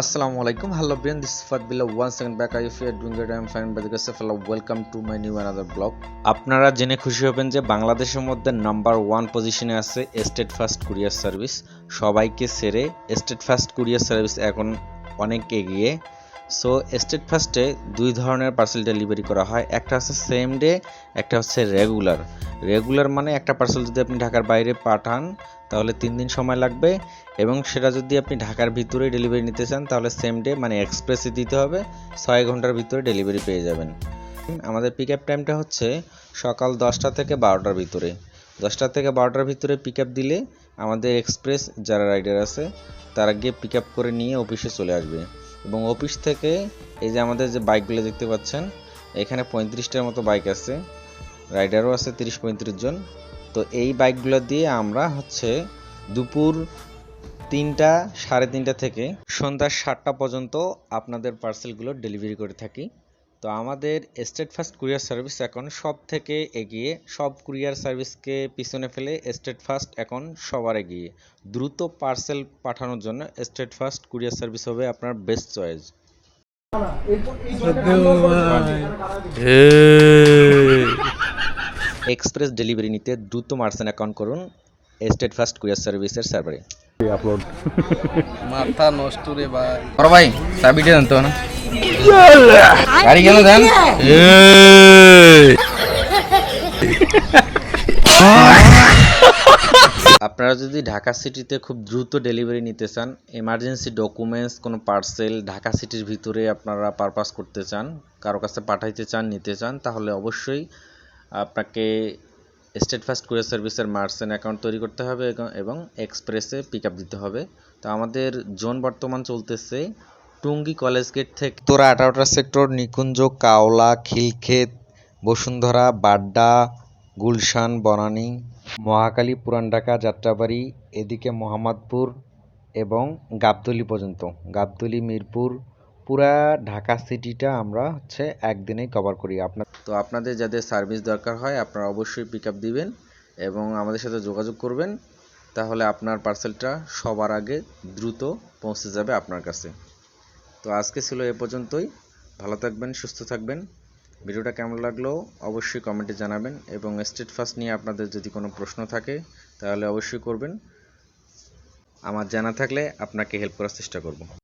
আসসালামু আলাইকুম হ্যালো বিয়ান দিস ফাট বিলা one second back I fear doing at I'm fine bye দিকে welcome to my new another blog আপনারা জেনে খুশি হবেন যে বাংলাদেশের মধ্যে নাম্বার ওয়ান পজিশনে আছে স্টেট ফার্স্ট কুরিয়ার সার্ভিস সবাইকে সেরে স্টেট ফার্স্ট কুরিয়ার সার্ভিস এখন অনেক এগিয়ে। সো স্টেট ফার্স্টে দুই ধরনের পার্সেল ডেলিভারি করা হয়। একটা হচ্ছে সেম ডে একটা হচ্ছে রেগুলার রেগুলার মানে একটা পার্সেল যদি আপনি ঢাকার বাইরে পাঠান, তাহলে তিন দিন সময় লাগবে। এবং সেটা যদি আপনি ঢাকার ভিতরে ডেলিভারি নিতে চান, তাহলে সেম ডে মানে এক্সপ্রেসে দিতে হবে। ছয় ঘণ্টার ভিতরে ডেলিভারি পেয়ে যাবেন। আমাদের পিক আপ টাইমটা হচ্ছে সকাল দশটা থেকে বারোটার ভিতরে। দশটা থেকে বারোটার ভিতরে পিক আপ দিলে আমাদের এক্সপ্রেস যারা রাইডার আছে, তারা গিয়ে পিক আপ করে নিয়ে অফিসে চলে আসবে। এবং অফিস থেকে এই যে আমাদের যে বাইকগুলো দেখতে পাচ্ছেন, এখানে পঁয়ত্রিশটার মতো বাইক আছে। রাইডারও আছে তিরিশ পঁয়ত্রিশ জন। তো এই বাইকগুলো দিয়ে আমরা হচ্ছে দুপুর তিনটা, সাড়ে তিনটা থেকে সন্ধ্যা সাতটা পর্যন্ত আপনাদের পার্সেলগুলো ডেলিভারি করে থাকি। তো আমাদের স্টেট ফার্স্ট কুরিয়ার সার্ভিস এখন সব থেকে এগিয়ে সব কুরিয়ার সার্ভিসকে পিছনে ফেলে স্টেট ফার্স্ট এখন সবার এগিয়ে। দ্রুত পার্সেল পাঠানোর জন্য স্টেট ফার্স্ট কুরিয়ার সার্ভিস হবে আপনার বেস্ট চয়েস এক্সপ্রেস ডেলিভারি নিতে দ্রুত মার্সেন অ্যাকাউন্ট করুন স্টেট ফার্স্ট কুরিয়ার সার্ভিসের সার্ভারে আপলোড মাথা নষ্ট রে ভাই। বড় ভাই চাবিটা দেন তো না? গাড়ি কেন দেন? আপনারা যদি ঢাকা সিটিতে খুব দ্রুত ডেলিভারি নিতে চান এমার্জেন্সি ডকুমেন্টস কোনো পার্সেল ঢাকা সিটির ভিতরে আপনারা পারপাস করতে চান কারও কাছে পাঠাইতে চান নিতে চান তাহলে অবশ্যই আপনাকে স্টেট ফার্স্ট কুরিয়ার সার্ভিসের মার্সেন অ্যাকাউন্ট তৈরি করতে হবে এবং- এক্সপ্রেসে পিক দিতে হবে। তো আমাদের জোন বর্তমান চলতেছে টুঙ্গি কলেজ গেট থেকে। তোরা আঠারোটা সেক্টর নিকুঞ্জ, কাওলা, খিলক্ষেত, বসুন্ধরা, বাড্ডা, গুলশান, বনানী, মহাকালী, পুরান ঢাকা, যাত্রাবাড়ি, এদিকে মোহাম্মদপুর এবং গাবতলী পর্যন্ত। গাবতলী, মিরপুর পুরা ঢাকা সিটিটা আমরা হচ্ছে একদিনেই কভার করি। আপনার তো আপনাদের যাদের সার্ভিস দরকার হয়, আপনারা অবশ্যই পিক দিবেন এবং আমাদের সাথে যোগাযোগ করবেন। তাহলে আপনার পার্সেলটা সবার আগে দ্রুত পৌঁছে যাবে আপনার কাছে। তো আজকে ছিল এ পর্যন্তই। ভালো থাকবেন, সুস্থ থাকবেন। ভিডিওটা কেমন লাগল অবশ্যই কমেন্টে জানাবেন এবং স্টেট ফার্স্ট নিয়ে আপনাদের যদি কোনো প্রশ্ন থাকে, তাহলে অবশ্যই করবেন। আমার জানা থাকলে আপনাকে হেল্প করার চেষ্টা করব।